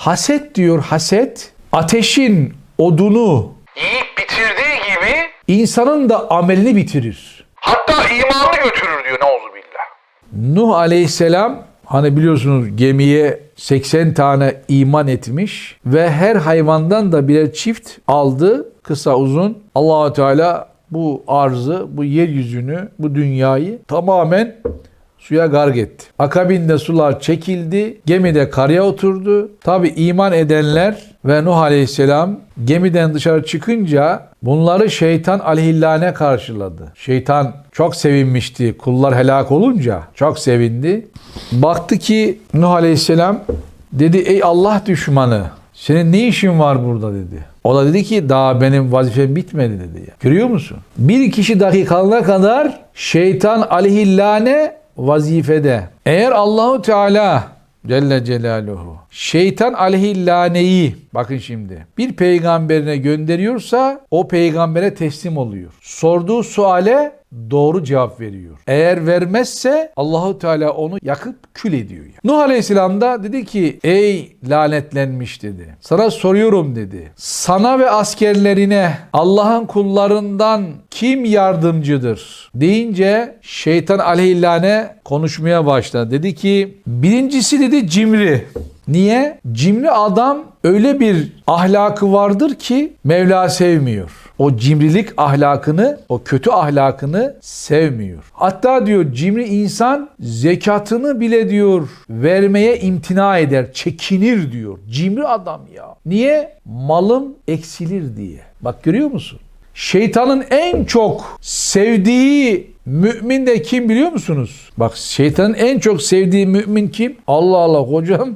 Haset diyor haset ateşin odunu yiyip bitirdiği gibi insanın da amelini bitirir. hatta imanı götürür diyor neuzubillah. Nuh aleyhisselam hani biliyorsunuz gemiye 80 tane iman etmiş ve her hayvandan da birer çift aldı kısa uzun. Allahu Teala bu arzı, bu yeryüzünü, bu dünyayı tamamen suya garg etti. Akabinde sular çekildi, gemide karaya oturdu. Tabi iman edenler ve Nuh Aleyhisselam gemiden dışarı çıkınca bunları şeytan aleyhillâne karşıladı. Şeytan çok sevinmişti kullar helak olunca çok sevindi. Baktı ki Nuh Aleyhisselam dedi ey Allah düşmanı senin ne işin var burada dedi. O da dedi ki daha benim vazifem bitmedi dedi. Görüyor musun? Bir kişi dahi kalana kadar şeytan aleyhillâne vazifede. Eğer Allahu Teala Celle Celaluhu şeytan aleyhillaneyi bakın şimdi bir peygamberine gönderiyorsa o peygambere teslim oluyor. Sorduğu suale doğru cevap veriyor. Eğer vermezse Allahu Teala onu yakıp kül ediyor. Nuh Aleyhisselam da dedi ki ey lanetlenmiş dedi. Sana soruyorum dedi. Sana ve askerlerine Allah'ın kullarından kim yardımcıdır? Deyince şeytan aleyhillâne konuşmaya başladı. Dedi ki birincisi dedi cimri. Niye? Cimri adam öyle bir ahlakı vardır ki Mevla sevmiyor. O cimrilik ahlakını, o kötü ahlakını sevmiyor. Hatta diyor cimri insan zekatını bile diyor vermeye imtina eder, çekinir diyor. Cimri adam ya. Niye? Malım eksilir diye. Bak görüyor musun? Şeytanın en çok sevdiği mümin de kim biliyor musunuz? Bak şeytanın en çok sevdiği mümin kim? Allah Allah hocam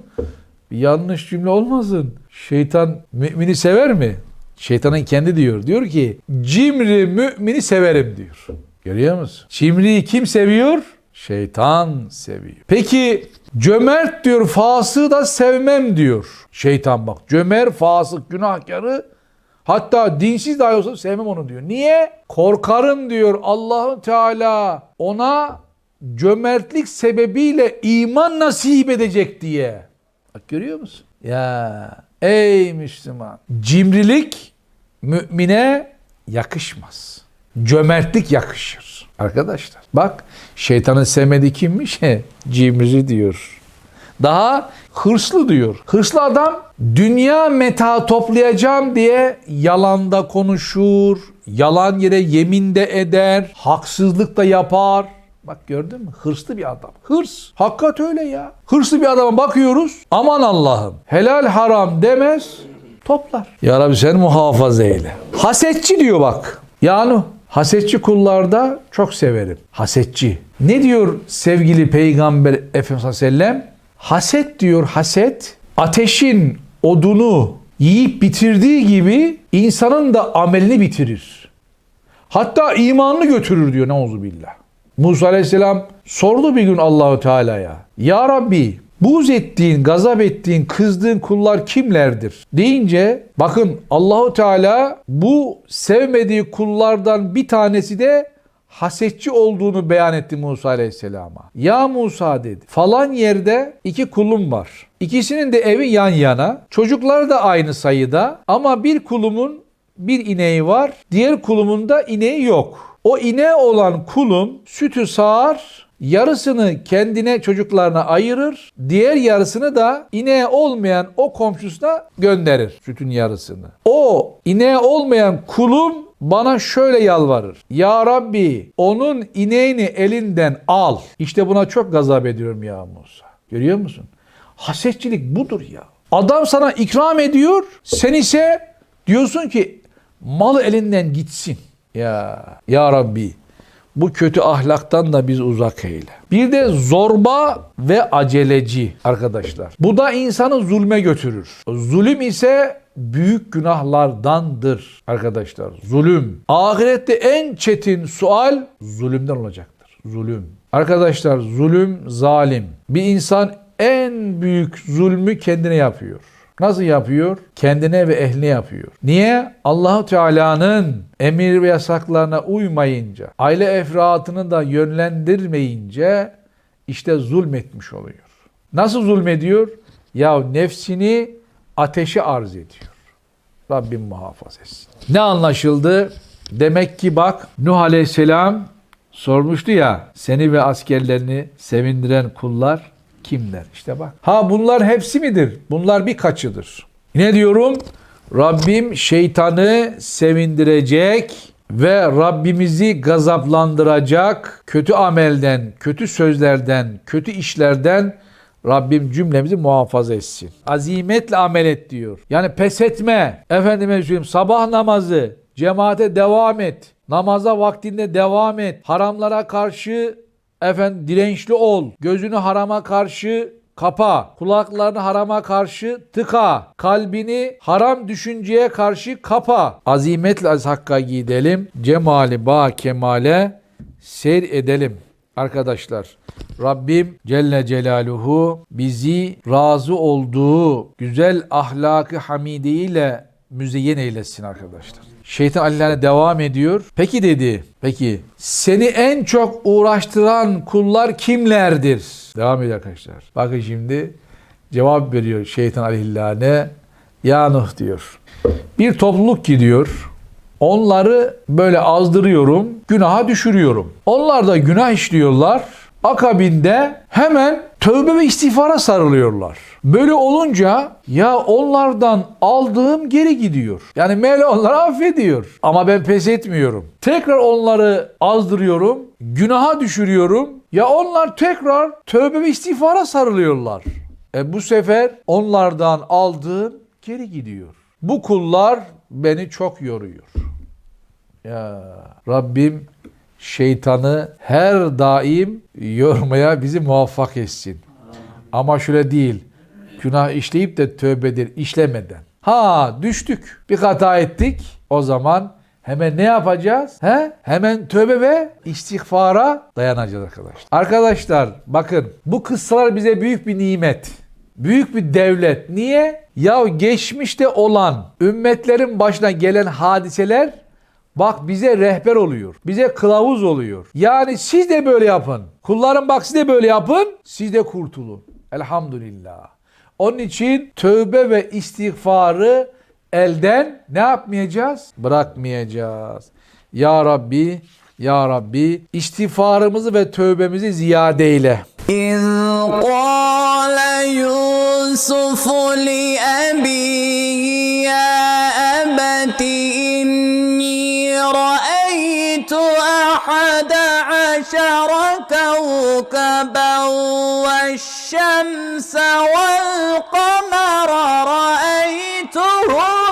yanlış cümle olmasın. Şeytan mümini sever mi? Şeytanın kendi diyor. Diyor ki cimri mümini severim diyor. Görüyor musun? Cimriyi kim seviyor? Şeytan seviyor. Peki cömert diyor fasığı da sevmem diyor. Şeytan bak cömert fasık günahkarı hatta dinsiz dahi olsa sevmem onu diyor. Niye? Korkarım diyor Allahu Teala ona cömertlik sebebiyle iman nasip edecek diye. Bak görüyor musun? Ya ey Müslüman. Cimrilik mümine yakışmaz. Cömertlik yakışır. Arkadaşlar bak şeytanın sevmediği kimmiş? Cimri diyor. Daha hırslı diyor. Hırslı adam dünya meta toplayacağım diye yalanda konuşur, yalan yere yeminde eder, haksızlık da yapar. Bak gördün mü? Hırslı bir adam. Hırs. Hakikat öyle ya. Hırslı bir adama bakıyoruz. Aman Allah'ım. Helal haram demez. Toplar. Ya Rabbi sen muhafaza eyle. Hasetçi diyor bak. Yani hasetçi kullarda çok severim. Hasetçi. Ne diyor sevgili peygamber Efendimiz Aleyhisselam? Haset diyor haset. Ateşin odunu yiyip bitirdiği gibi insanın da amelini bitirir. Hatta imanını götürür diyor neuzubillah. Musa Aleyhisselam sordu bir gün Allahu Teala'ya. Ya Rabbi buz ettiğin, gazap ettiğin, kızdığın kullar kimlerdir? Deyince bakın Allahu Teala bu sevmediği kullardan bir tanesi de hasetçi olduğunu beyan etti Musa Aleyhisselam'a. Ya Musa dedi falan yerde iki kulum var. İkisinin de evi yan yana. Çocuklar da aynı sayıda ama bir kulumun bir ineği var. Diğer kulumun da ineği yok. O ineği olan kulum sütü sağar, yarısını kendine çocuklarına ayırır, diğer yarısını da ineği olmayan o komşusuna gönderir sütün yarısını. O ineği olmayan kulum bana şöyle yalvarır. Ya Rabbi onun ineğini elinden al. İşte buna çok gazap ediyorum ya Musa. Görüyor musun? Hasetçilik budur ya. Adam sana ikram ediyor. Sen ise diyorsun ki malı elinden gitsin. Ya ya Rabbi bu kötü ahlaktan da biz uzak eyle. Bir de zorba ve aceleci arkadaşlar. Bu da insanı zulme götürür. Zulüm ise büyük günahlardandır arkadaşlar. Zulüm. Ahirette en çetin sual zulümden olacaktır. Zulüm. Arkadaşlar zulüm zalim. Bir insan en büyük zulmü kendine yapıyor. Nasıl yapıyor? Kendine ve ehline yapıyor. Niye? Allahu Teala'nın emir ve yasaklarına uymayınca, aile efratını da yönlendirmeyince işte zulmetmiş oluyor. Nasıl zulmediyor? Ya nefsini ateşi arz ediyor. Rabbim muhafaza etsin. Ne anlaşıldı? Demek ki bak Nuh Aleyhisselam sormuştu ya seni ve askerlerini sevindiren kullar kimler? İşte bak. Ha bunlar hepsi midir? Bunlar birkaçıdır. Ne diyorum? Rabbim şeytanı sevindirecek ve Rabbimizi gazaplandıracak kötü amelden, kötü sözlerden, kötü işlerden Rabbim cümlemizi muhafaza etsin. Azimetle amel et diyor. Yani pes etme. Efendime söyleyeyim sabah namazı, cemaate devam et. Namaza vaktinde devam et. Haramlara karşı efendim dirençli ol. Gözünü harama karşı kapa. Kulaklarını harama karşı tıka. Kalbini haram düşünceye karşı kapa. Azimetle az hakka gidelim. Cemali ba kemale seyir edelim. Arkadaşlar Rabbim Celle Celaluhu bizi razı olduğu güzel ahlakı hamide ile müzeyyen eylesin arkadaşlar. Şeytan aleyhine devam ediyor. Peki dedi. Peki seni en çok uğraştıran kullar kimlerdir? Devam ediyor arkadaşlar. Bakın şimdi cevap veriyor şeytan aleyhillâne. Ya Nuh diyor. Bir topluluk gidiyor. Onları böyle azdırıyorum, günaha düşürüyorum. Onlar da günah işliyorlar. Akabinde hemen tövbe ve istiğfara sarılıyorlar. Böyle olunca ya onlardan aldığım geri gidiyor. Yani Mevla onları affediyor. Ama ben pes etmiyorum. Tekrar onları azdırıyorum, günaha düşürüyorum. Ya onlar tekrar tövbe ve istiğfara sarılıyorlar. E bu sefer onlardan aldığım geri gidiyor. Bu kullar beni çok yoruyor. Ya Rabbim şeytanı her daim yormaya bizi muvaffak etsin. Ama şöyle değil. Günah işleyip de tövbedir işlemeden. Ha düştük. Bir hata ettik. O zaman hemen ne yapacağız? He? Hemen tövbe ve istiğfara dayanacağız arkadaşlar. Arkadaşlar bakın bu kıssalar bize büyük bir nimet. Büyük bir devlet. Niye? Ya geçmişte olan ümmetlerin başına gelen hadiseler bak bize rehber oluyor. Bize kılavuz oluyor. Yani siz de böyle yapın. Kullarım bak siz de böyle yapın. Siz de kurtulun. Elhamdülillah. Onun için tövbe ve istiğfarı elden ne yapmayacağız? Bırakmayacağız. Ya Rabbi, Ya Rabbi istiğfarımızı ve tövbemizi ziyade eyle. إذ قال يوسف لأبيه عشر كوكبا والشمس والقمر رأيتهم